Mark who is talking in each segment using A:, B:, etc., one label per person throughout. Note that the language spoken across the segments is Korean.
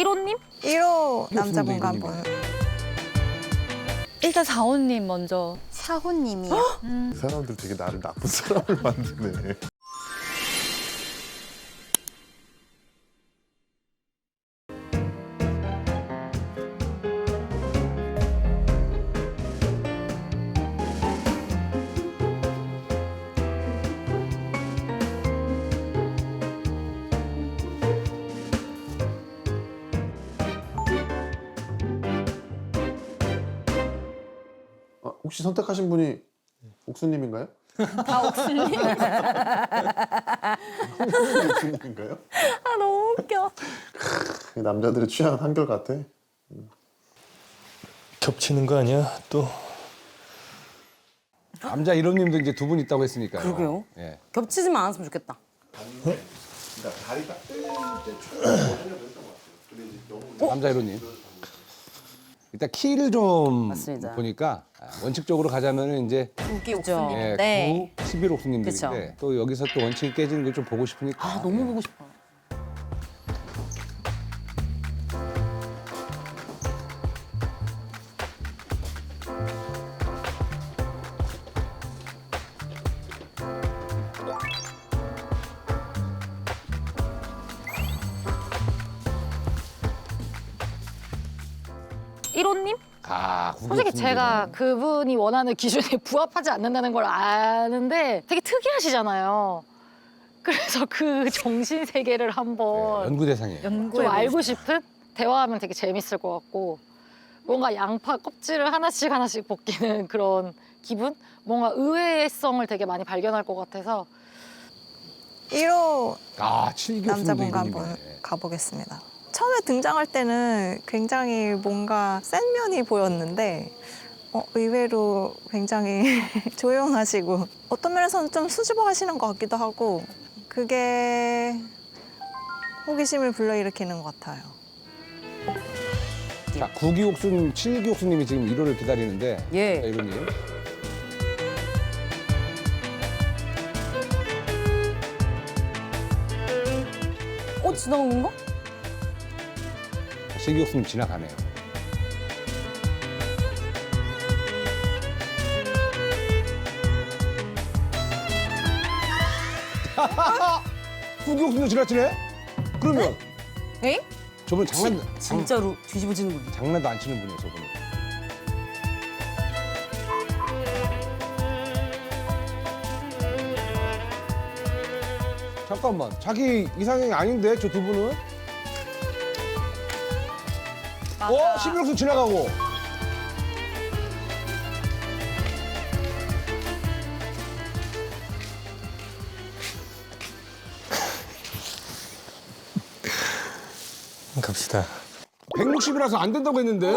A: 1호님?
B: 1호 남자분과 한번
A: 일단 4호님 먼저.
B: 사호님이요.
C: 이 사람들 되게 나를 나쁜 사람을 만드네. 혹시 선택하신 분이 옥수님인가요?
A: 다 옥수님.
C: 옥수님인가요?
A: 아 너무 웃겨.
C: 남자들의 취향 한결 같아.
D: 겹치는 거 아니야? 또
E: 남자 이름님도 이제 두 분 있다고 했으니까요.
F: 그러게요.
E: 예.
F: 겹치지만 않았으면 좋겠다.
E: 남자 이름님. 일단 키를 좀
F: 맞습니다.
E: 보니까 아, 원칙적으로 가자면은 이제
F: 두기 옥수님.
E: 예,
A: 네.
E: 9, 11 옥수님들인데
F: 그쵸.
E: 또 여기서 또 원칙이 깨지는 걸 좀 보고 싶으니까.
F: 아 너무 보고 싶어.
A: 솔직히. 제가 그분이 원하는 기준에 부합하지 않는다는 걸 아는데 되게 특이하시잖아요. 그래서 그 정신 세계를
E: 네,
A: 한번
E: 연구 대상이에요.
A: 좀 알고 싶은 대화하면 되게 재밌을 것 같고 뭔가 양파 껍질을 하나씩 하나씩 벗기는 그런 기분? 뭔가 의외성을 되게 많이 발견할 것 같아서
B: 1호
E: 아, 7기
B: 남자분과 한번. 가보겠습니다. 처음에 등장할 때는 굉장히 뭔가 센 면이 보였는데 어, 의외로 굉장히 조용하시고 어떤 면에서는 좀 수줍어 하시는 것 같기도 하고 그게 호기심을 불러일으키는 것 같아요.
E: 자, 9기 옥수님, 7기 옥수님이 지금 1호를 기다리는데.
F: 예.
E: 자, 이름님.
F: 어 지나간 건가?
E: 7기 옥수님 지나가네요. 구기 옥수님 지나치네? 그러면
F: 에?
E: 저분 장난 장,
F: 진짜로 뒤집어지는 분.
E: 장난도 안 치는 분이에요, 저분. 잠깐만, 자기 이상형이 아닌데 저 두 분은? 어? 11옥수 지나가고.
D: 갑시다.
E: 160이라서 안 된다고 했는데.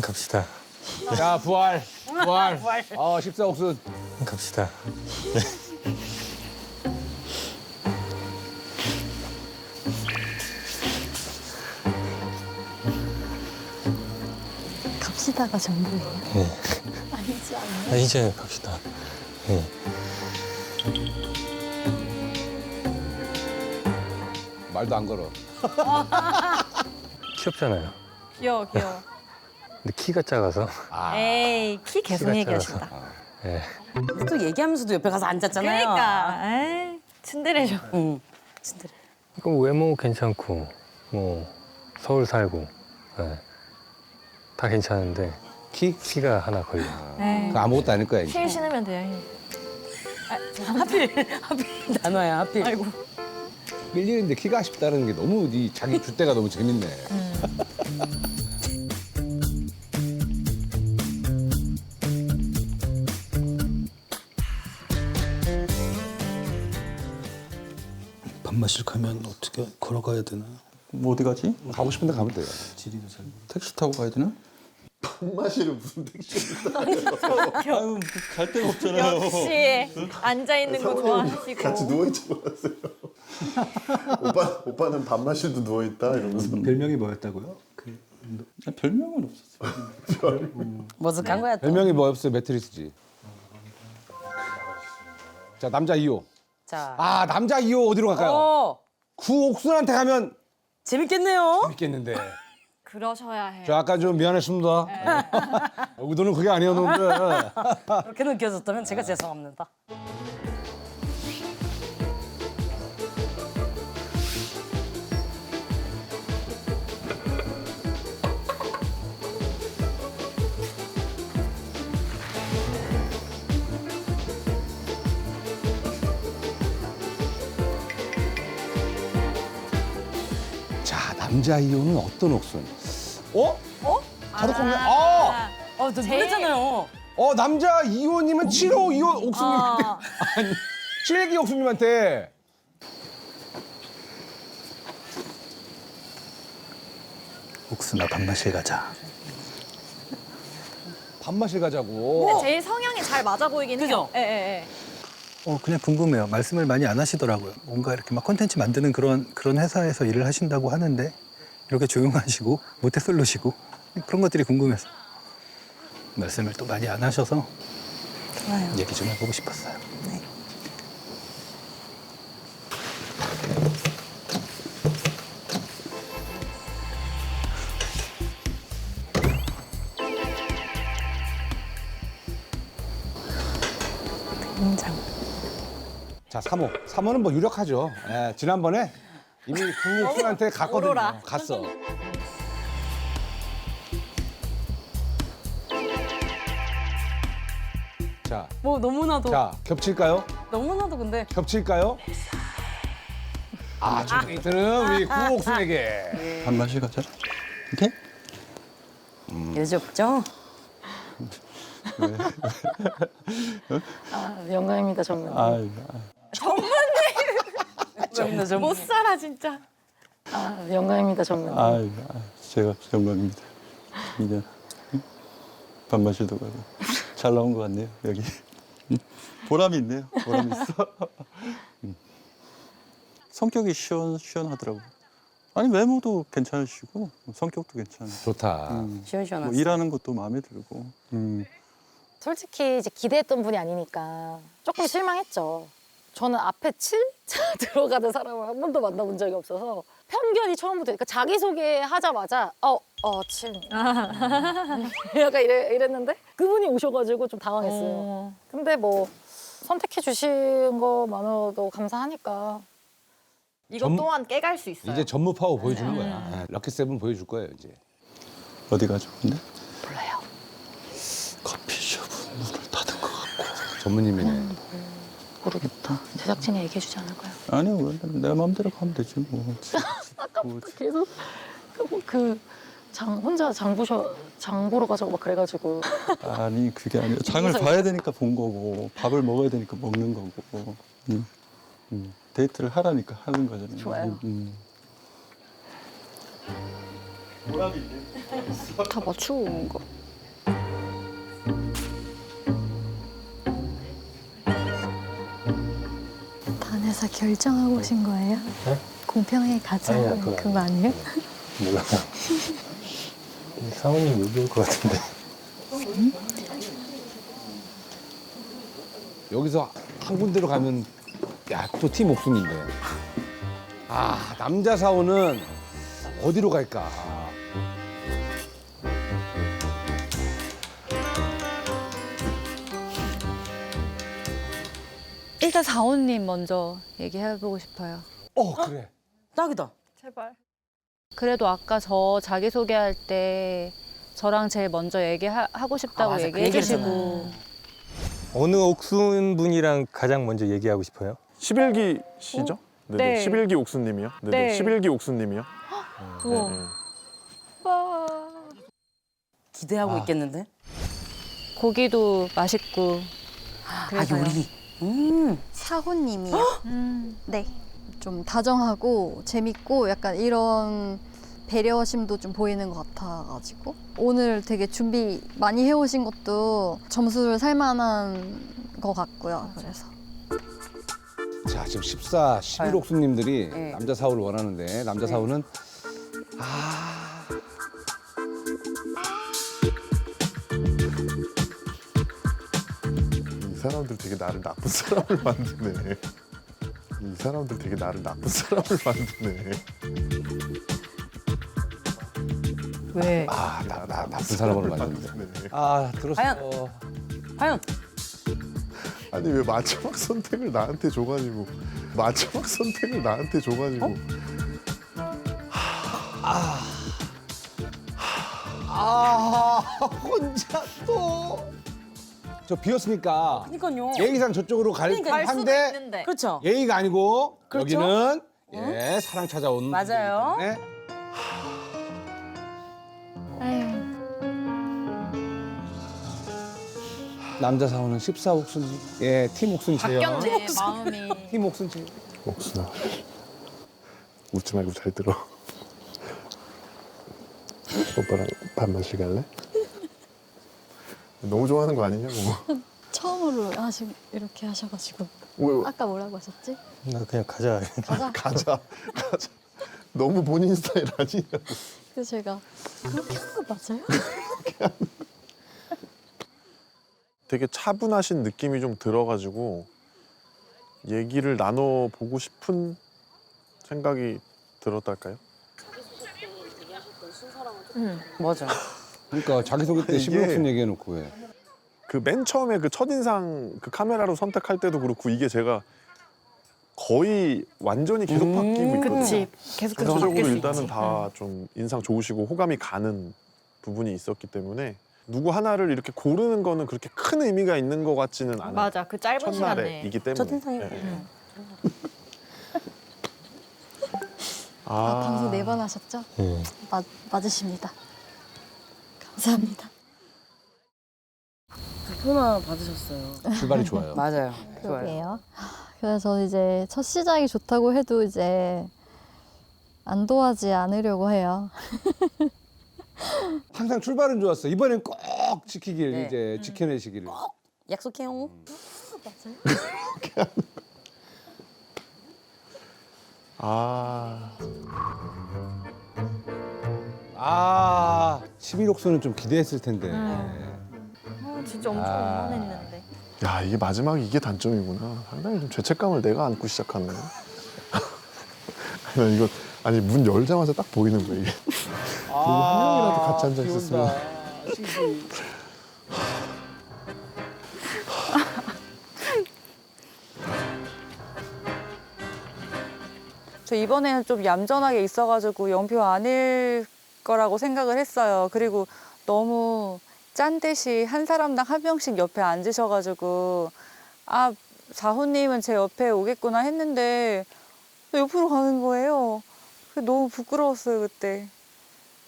D: 갑시다.
E: 자, 부활. 부활. 어, 14옥순.
D: 갑시다.
A: 시다가 전부예요.
D: 예.
A: 아니지 않나요?
D: 아, 이제 갑시다. 예.
E: 말도 안 걸어.
D: 귀엽잖아요.
A: 귀여워 귀여워.
D: 근데 키가 작아서.
E: 아,
A: 에이 키 계속
D: 키가
A: 얘기하신다.
D: 작아서. 예.
F: 또 얘기하면서도 옆에 가서 앉았잖아요.
A: 그러니까 에이 츤데레죠.
F: 응. 진짜.
D: 이거 외모 괜찮고 뭐 서울 살고 예. 다 괜찮은데 키 키가 하나 걸려.
E: 그 아무것도 아닐 거야, 이제.
A: 힐 신으면 돼요. 힐.
F: 하필 하필 단어야 하필.
A: 아이고.
E: 밀리는데 키가 아쉽다는 게 너무 네 자기 줏대가 너무 재밌네.
G: 밥 마실 가면 어떻게 걸어가야 되나?
H: 뭐 어디 가지?
E: 가고 싶은데 가면 돼요.
G: 지리도 잘. 택시 타고 가야 되나?
C: 마시는 무슨 택시?
G: 아유 갈 데가 없잖아요.
A: 역시 앉아 있는 거 좋아하시고.
C: 같이 누워 있지 않았어요? 오빠 오빠는 밥 마실도 누워 있다 이러면서.
G: 별명이 뭐였다고요? 그 아, 별명은 없었어요.
F: 머쓱한 거야 또.
E: 별명이 뭐였어요? 매트리스지. 자 남자 2호.
F: 자.
E: 아 남자 2호 어디로 갈까요?
F: 어,
E: 구옥순한테 가면
F: 재밌겠네요.
E: 있겠는데.
H: 그러셔야 해요.
E: 저 아까 좀 미안했습니다. 의도는 그게 아니었는데.
F: 그렇게 느껴졌다면 제가 죄송합니다.
E: 자 남자 2호는 어떤 옥순? 어? 어? 바로 공개. 아.
F: 어, 저 놀랬잖아요.
E: 어 남자 2호님은 7호 2호 옥수님한테
H: 어.
E: 아니 7기 옥수님한테
G: 옥순아 밥 마실 가자.
E: 밥 마실 가자고.
H: 제일 성향이 잘 맞아 보이긴
F: 그죠?
H: 해요. 예, 예, 예.
G: 어 그냥 궁금해요. 말씀을 많이 안 하시더라고요. 뭔가 이렇게 막 콘텐츠 만드는 그런 그런 회사에서 일을 하신다고 하는데 이렇게 조용하시고 모태솔로시고 그런 것들이 궁금해서 말씀을 또 많이 안 하셔서
B: 좋아요.
G: 얘기 좀 해보고 싶었어요.
B: 네. 등장.
E: 자 3호. 3호는 뭐 유력하죠. 예, 지난번에 이미 구옥순한테 갔거든요.
H: 오로라.
E: 갔어. 자,
F: 뭐 너무나도
E: 자 겹칠까요?
F: 너무나도 근데
E: 겹칠까요? 아, 첫 데이트는 우리 구옥순에게.
G: 밥 마실 가자. 오케이?
F: 여지 없죠?
A: 아, 영광입니다 정말.
G: 아,
F: 좀, 좀.
H: 못 살아 진짜.
A: 아, 영광입니다 정말.
I: 아, 제가 영광입니다. 이제 밥 마실도 가고 잘 나온 것 같네요 여기 보람이 있네요. 보람 있어. 음. 성격이 시원 시원하더라고. 아니 외모도 괜찮으시고 성격도 괜찮아.
E: 좋다.
I: 음.
F: 시원시원하죠.
I: 뭐 일하는 것도 마음에 들고. 음.
A: 솔직히 이제 기대했던 분이 아니니까 조금 실망했죠. 저는 앞에 7차 들어가는 사람을 한 번도 만나본 적이 없어서 편견이 처음부터 그러니까 자기소개 하자마자 어, 어, 7. 약간 이래, 이랬는데 그분이 오셔가지고 좀 당황했어요.
H: 어.
A: 근데 뭐 선택해 주신 것만으로도 감사하니까
H: 이것
E: 전-
H: 또한 깨갈 수 있어요.
E: 이제 전무 파워 보여주는 거야. 예, 럭키 세븐 보여줄 거예요 이제.
I: 어디 가죠? 근데
A: 몰라요.
I: 커피숍 문을 닫은 것 같고.
E: 전무님이네.
A: 모르겠다. 제작진이 얘기해 주지 않을까요?
I: 아니요, 왜, 내 마음대로 가면 되지 뭐. 뭐
A: 계속 그장 혼자 장 보셔 장 보러 가자고 막 그래가지고
I: 아니 그게 아니라 장을 봐야 되니까 본 거고 밥을 먹어야 되니까 먹는 거고 음, 음. 데이트를 하라니까 하는 거잖아요.
A: 좋아요.
I: 음.
H: 다 맞추고 온 거.
J: 반에서 결정하고 오신 거예요? 공평하게 가자
D: 아니야, 그거
J: 그거 아니에요?
D: 몰라. 사모님 여기 올것 같은데.
E: 여기서 한 군데로 가면 야 또팀 옥순인데. 아 남자 사원은 어디로 갈까?
J: 일단 사원님 먼저 얘기해보고 싶어요.
E: 어 그래.
F: 딱이다.
H: 제발.
J: 그래도 아까 저 자기소개할 때 저랑 제일 먼저 얘기하고 싶다고
F: 아, 맞아. 그
J: 얘기해 주시고
D: 어느 옥순 분이랑 가장 먼저 얘기하고 싶어요?
K: 11기 시죠? 네네.
J: 네.
K: 11기 옥수님이요? 네네.
J: 네.
K: 11기 옥수님이요?
J: 우와.
K: 네, 네.
F: 기대하고
E: 아.
F: 있겠는데?
J: 고기도 맛있고
F: 아,
J: 그래서요.
F: 요리. 음.
L: 사호님이요. 네. 좀 다정하고 재밌고 약간 이런 배려심도 좀 보이는 것 같아가지고 오늘 되게 준비 많이 해오신 것도 점수를 살 만한 것 같고요. 그래서
E: 자 지금 14, 11 옥수님들이
F: 네.
E: 남자 사우를 원하는데 남자
F: 네.
E: 사우는 아
C: 사람들 되게 나를 나쁜 사람을 만드네. 이 사람들 되게 나를 나쁜 사람을 만드네.
F: 왜?
E: 아, 나, 나 나쁜 만났는데.
C: 만드네.
E: 아, 들었어.
F: 과연? 과연?
C: 아니 왜 마지막 선택을 나한테 줘가지고 마지막 선택을 나한테 줘가지고
E: 아, 혼자 또. 저 비었으니까
F: 그러니까요.
E: 예의상 저쪽으로 갈
F: 그러니까 갈 수도
E: 한데
H: 있는데.
F: 그렇죠.
E: 예의가 아니고
F: 그렇죠?
E: 여기는 예 사랑 찾아온
F: 맞아요.
E: 분이기 때문에 남자 사원은 14 옥순지 예팀 옥순지예요.
H: 바뀌었네 마음이.
E: 팀 옥순지.
C: 옥순아 웃지 말고 잘 들어. 오빠랑 밥 마시 갈래? 너무 좋아하는 거 아니냐고.
L: 처음으로 하시 이렇게 하셔가지고
C: 왜,
L: 아까 뭐라고 하셨지?
G: 나 그냥 가자.
L: 가자.
C: 가자 가자. 너무 본인 스타일 아니냐고.
L: 그래서 제가 그렇게 한 거 맞아요?
C: 되게 차분하신 느낌이 좀 들어가지고 얘기를 나눠 보고 싶은 생각이 들었달까요?
F: 맞아.
E: 그러니까 자기소개 때
C: 이게-
E: 11 옥순 얘기해놓고 왜?
C: 그 맨 처음에 그 첫인상 그 카메라로 선택할 때도 그렇고 이게 제가 거의 완전히 계속
E: 음,
C: 바뀌고 있거든요.
H: 그치. 계속 계속
C: 전체적으로
H: 바뀔 수
C: 일단은
H: 있지.
C: 다 좀 인상 좋으시고 호감이 가는 부분이 있었기 때문에 누구 하나를 이렇게 고르는 거는 그렇게 큰 의미가 있는 것 같지는 않아요.
H: 맞아 그 짧은 시간에.
C: 첫날에이기 때문에.
F: 첫인상이
C: 예, 예.
F: 음.
L: 아, 방송 네 번 하셨죠?
G: 예.
L: 맞, 맞으십니다. 감사합니다.
F: 전화 받으셨어요.
E: 출발이 좋아요.
F: 맞아요. 좋아요.
L: 그러게요. 그래서 이제 첫 시작이 좋다고 해도 이제 안 도와지 않으려고 해요.
E: 항상 출발은 좋았어. 이번엔 꼭 지키길
F: 네.
E: 이제 지켜내시기를.
F: 약속해요.
C: 아,
E: 아, 11 옥순은 좀 기대했을 텐데.
H: 아, 진짜 엄청
E: 아.
H: 원만했는데.
C: 야 이게 마지막 이게 단점이구나. 상당히 좀 죄책감을 내가 안고 시작하네. 아니 이거 아니 문 열자마자 딱 보이는 거야 이게. 한 명이라도 같이 앉아 있었으면.
J: 저 이번에는 좀 얌전하게 있어가지고 연표 아닐 거라고 생각을 했어요. 그리고 너무 짠 듯이 한 사람당 한 명씩 옆에 앉으셔가지고 아 사호님은 제 옆에 오겠구나 했는데 옆으로 가는 거예요. 너무 부끄러웠어요 그때.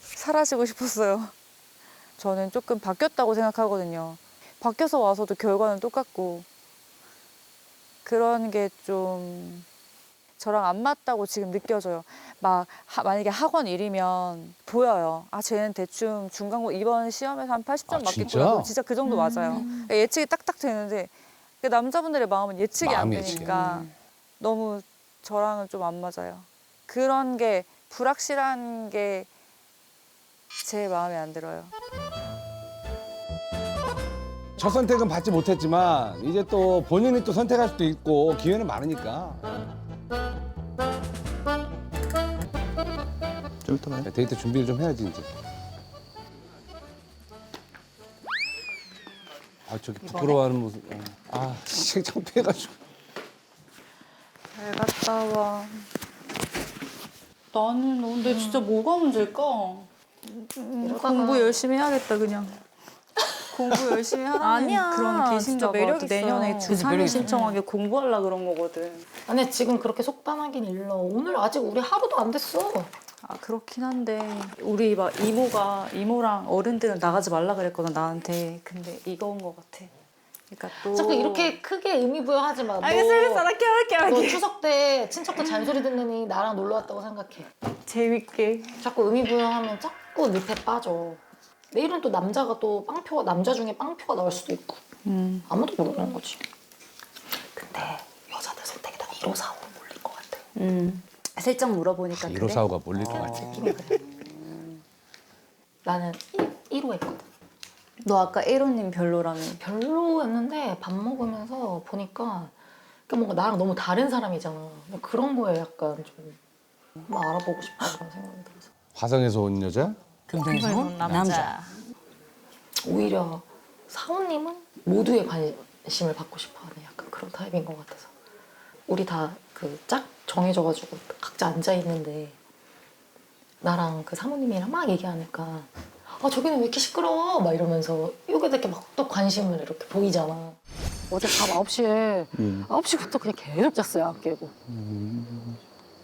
J: 사라지고 싶었어요. 저는 조금 바뀌었다고 생각하거든요. 바뀌어서 와서도 결과는 똑같고 그런 게좀 저랑 안 맞다고 지금 느껴져요. 막 하- 만약에 학원 일이면 보여요. 아 쟤는 대충 중간고 이번 시험에서 한 80점
E: 아,
J: 맞겠구나.
E: 진짜?
J: 진짜 그 정도 맞아요. 그러니까 예측이 딱딱 되는데 그 남자분들의 마음은 예측이 안
E: 마음이 예측이
J: 되니까 너무 저랑은 좀 안 맞아요. 그런 게 불확실한 게 제 마음에 안 들어요.
E: 첫 선택은 받지 못했지만 이제 또 본인이 또 선택할 수도 있고 기회는 많으니까.
I: 좀 이따 봐요.
E: 데이트 준비를 좀 해야지 이제. 아 저기 부끄러워하는 모습. 어. 아 진짜 창피해가지고.
J: 잘 갔다 와. 나는 근데 진짜 뭐가 문제일까? 공부 열심히 해야겠다 그냥. 공부 열심히 하라는
H: 아니야.
J: 그런
H: 진짜
J: 계신가 봐.
H: 매력 있어.
J: 내년에
H: 그치,
J: 주3일
H: 매력 있어.
J: 신청하게 공부하려 그런 거거든.
A: 아니 지금 그렇게 속단하긴 일러. 오늘 아직 우리 하루도 안 됐어.
J: 아 그렇긴 한데 우리 막 이모가 이모랑 어른들은 나가지 말라 그랬거든 나한테. 근데 이거인 것 같아. 그러니까 또
A: 자꾸 이렇게 크게 의미 부여하지 마. 너,
J: 알겠어 알겠어 할게 할게
A: 너
J: 할게.
A: 추석 때 친척들 잔소리 듣느니 나랑 놀러 왔다고 생각해.
J: 재밌게.
A: 자꾸 의미 부여하면 자꾸 늪에 빠져. 내일은 또 남자가 또 빵표가 남자 중에 빵표가 나올 수도 있고
J: 음.
A: 아무도 모르는 거지. 근데 여자들 선택에다가 1호 4호 몰린 것 같아.
J: 음. 슬쩍 물어보니까 그래.
E: 1호 사호가 몰릴 것 같아.
A: 느낌이 그래. 나는 1, 호 했거든. 너 아까 1호님 별로라며. 별로였는데 밥 먹으면서 보니까 그러니까 뭔가 나랑 너무 다른 사람이잖아. 그런 거에 약간 좀 한번 알아보고 싶다 그런 생각이 들어서.
E: 화성에서 온 여자?
F: 금성에서 남자.
A: 오히려 사원님은 모두의 관심을 받고 싶어하는 약간 그런 타입인 것 같아서 우리 다 그 짝 정해져가지고 각자 앉아 있는데 나랑 그 사모님이랑 막 얘기하니까 아 저기는 왜 이렇게 시끄러워 막 이러면서 요게되게 막 또 관심을 이렇게 보이잖아 어제 밤 9시에
I: 음.
A: 9시부터 그냥 계속 잤어요 안 깨고
I: 음.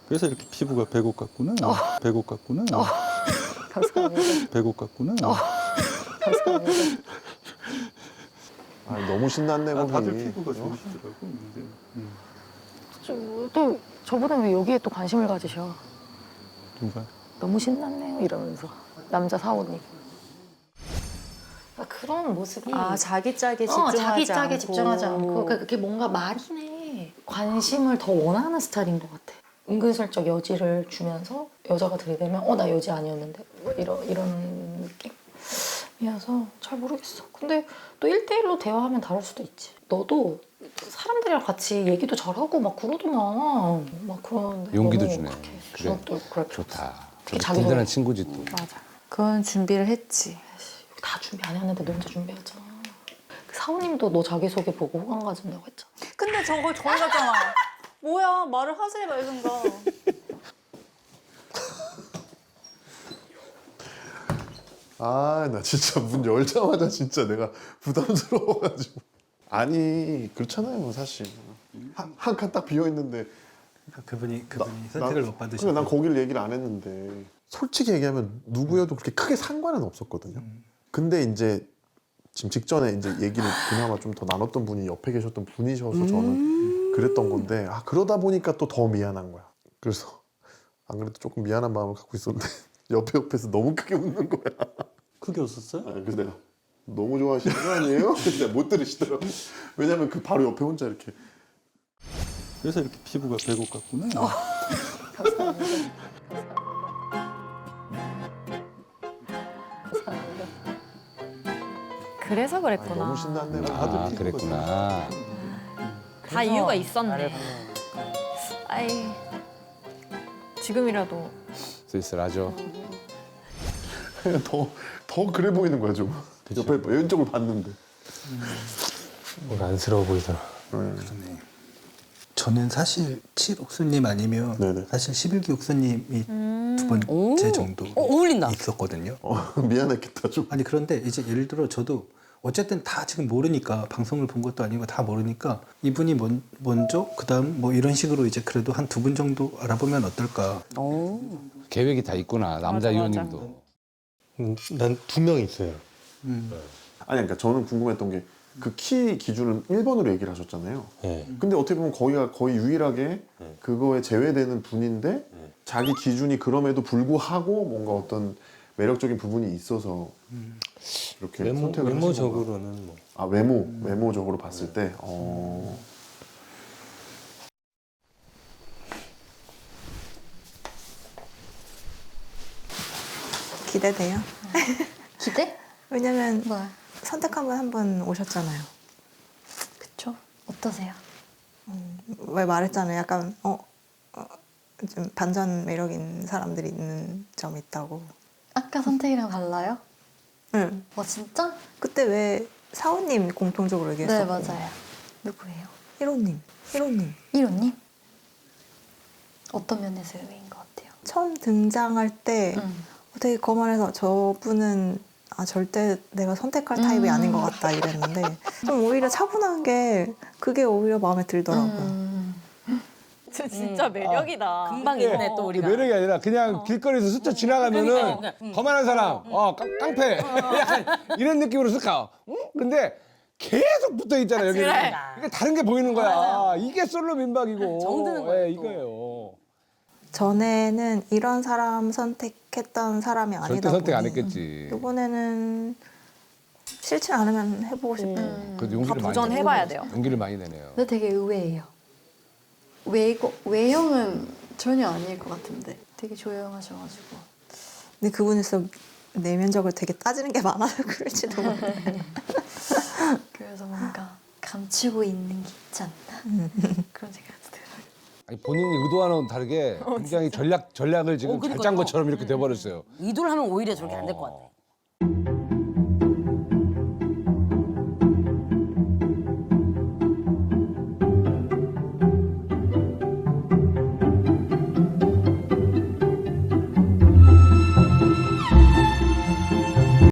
I: 그래서 이렇게 피부가 배곡 같구나.
A: 어.
I: 배곡 같구나.
A: 감사합니다
I: 배곡 같구나.
A: 감사합니다
K: 아, 너무 신났네
I: 아,
K: 거기.
I: 다들 피부가 좋으시더라고. 근데, 음.
A: 저- 또 저보다 왜 여기에 또 관심을 가지셔
I: 누가?
A: 너무 신났네요 이러면서 남자 사원님 그러니까 그런 모습이
J: 아 자기 짝에
A: 어,
J: 집중하지
A: 자기 짝에
J: 않고.
A: 집중하지 않고 그러니까 그게 뭔가 말이네 관심을 더 원하는 스타일인 것 같아 은근슬쩍 여지를 주면서 여자가 들이대면 어 나 여지 아니었는데 뭐 이런 이런 느낌이어서 잘 모르겠어 근데 또 1대1로 대화하면 다를 수도 있지 너도 사람들이랑 같이 얘기도 잘하고 막 그러더만 막 그런
E: 용기도 주네.
A: 그렇게
E: 그래. 좋다. 든든한. 친구지 또.
A: 맞아
J: 그건 준비를 했지.
A: 다 준비 안 했는데 너 혼자 준비하잖아 그 사모님도 너 자기소개 보고 호감 가진다고 했잖아
J: 근데 저걸 저희 같잖아. 뭐야 말을 하지 말든가.
C: 아, 나 진짜 문 열자마자 진짜 내가 부담스러워가지고. 아니, 그렇잖아요, 사실. 한 칸 딱 비어 있는데.
G: 그러니까 그분이 그분이 선택을 못 받으셨고
C: 그러니까 난 거기를 얘기를 안 했는데. 솔직히 얘기하면 누구여도 그렇게 크게 상관은 없었거든요.
G: 음.
C: 근데 이제 지금 직전에 이제 얘기를 그나마 좀 더 나눴던 분이 옆에 계셨던 분이셔서 저는 그랬던 건데 아 그러다 보니까 또 더 미안한 거야. 그래서 안 그래도 조금 미안한 마음을 갖고 있었는데 옆에 옆에서 너무 크게 웃는 거야.
I: 크게 웃었어요?
C: 아, 그래서 내가 너무 좋아하시는 거 아니에요? 근데 못 들으시더라고. 왜냐면 그 바로 옆에 혼자 이렇게
I: 그래서 이렇게 피부가 배곡 같구나.
A: 감사합니다
H: 그래서
C: 아,
H: 그랬구나.
C: 너무 신났네.
E: 아, 그랬구나.
H: 다 이유가 있었네. 아이 지금이라도
E: 쓸쓸하죠.
C: 더, 더 그래 보이는 거야 좀. 옆에 왼쪽을 봤는데.
D: 뭔가 안쓰러워 보이더라.
C: 네.
G: 그러네. 저는 사실 7옥수님 아니면
C: 네네.
G: 사실 11기 옥수님이
H: 음.
G: 두 번째 정도
F: 어, 어울린다.
G: 있었거든요.
C: 어, 미안했겠다 좀.
G: 아니 그런데 이제 예를 들어 저도 어쨌든 다 지금 모르니까 방송을 본 것도 아니고 다 모르니까 이분이 먼, 먼저 그다음 뭐 이런 식으로 이제 그래도 한 두 분 정도 알아보면 어떨까.
F: 오.
E: 계획이 다 있구나. 남자
H: 맞아,
E: 위원님도.
D: 음, 난두 명 있어요.
G: 음.
C: 아니 그러니까 저는 궁금했던 게 그 키 기준을 1번으로 얘기를 하셨잖아요.
D: 네.
C: 근데 어떻게 보면 거기가 거의 유일하게
D: 네.
C: 그거에 제외되는 분인데
D: 네.
C: 자기 기준이 그럼에도 불구하고 뭔가 어떤 매력적인 부분이 있어서 이렇게
D: 외모,
C: 선택을 하신 건가요?
D: 외모적으로는 뭐
C: 아 외모 외모적으로 봤을 때 어.
B: 기대돼요.
A: 기대?
B: 왜냐면
L: 뭐
B: 선택한 분한분 오셨잖아요.
L: 그쵸? 어떠세요?
B: 왜 말했잖아요. 약간 어, 어, 좀 반전 매력인 사람들이 있는 점이 있다고.
L: 아까 선택이랑 달라요?
B: 응.
L: 와 진짜?
B: 그때 왜 사원님 공통적으로 얘기했었고.
L: 네 맞아요. 누구예요?
B: 1호님. 1호님.
L: 1호님? 어떤 면에서 의외인 것 같아요?
B: 처음 등장할 때
L: 음.
B: 되게 거만해서 저분은 아 절대 내가 선택할 타입이
L: 음.
B: 아닌 것 같다 이랬는데 좀 오히려 차분한 게 그게 오히려 마음에 들더라고요.
L: 음.
H: 저 진짜 매력이다.
F: 금방 있네
E: 또그
F: 우리가.
E: 매력이 아니라 그냥 길거리에서 스쳐 지나가면은
F: 그러니까, 그러니까, 응.
E: 거만한 사람, 어, 깡, 깡패. 약간 이런 느낌으로 스카. 응? 근데 계속 붙어 있잖아, 여기.
H: 그래.
E: 이게 다른 게 보이는 거야. 이게 솔로 민박이고.
F: 정드는 거야,
E: 예,
F: 또.
E: 이거예요.
B: 전에는 이런 사람 선택했던 사람이 아니다
E: 절대 선택 안
B: 보니
E: 했겠지.
B: 이번에는 싫지 않으면 해보고 싶은
L: 음.
E: 그래도 용기를
H: 다
E: 많이
H: 도전해봐야. 돼요.
E: 용기를 많이 내네요.
L: 근데 되게 의외예요. 외고, 외형은 전혀 아닐 것 같은데 되게 조용하셔가지고
B: 근데 그분에서 내면적으로 되게 따지는 게 많아서 그럴지도 몰라.
L: 그래서 뭔가 감추고 있는 게 있지 않나 그런 생각도 들어요.
E: 아니, 본인이 의도와는 다르게 굉장히 전략 전략을 지금
F: 어,
E: 잘
F: 그러니까요.
E: 짠 것처럼 이렇게 돼버렸어요.
F: 의도를 하면 오히려 저렇게 안 될 것 같아.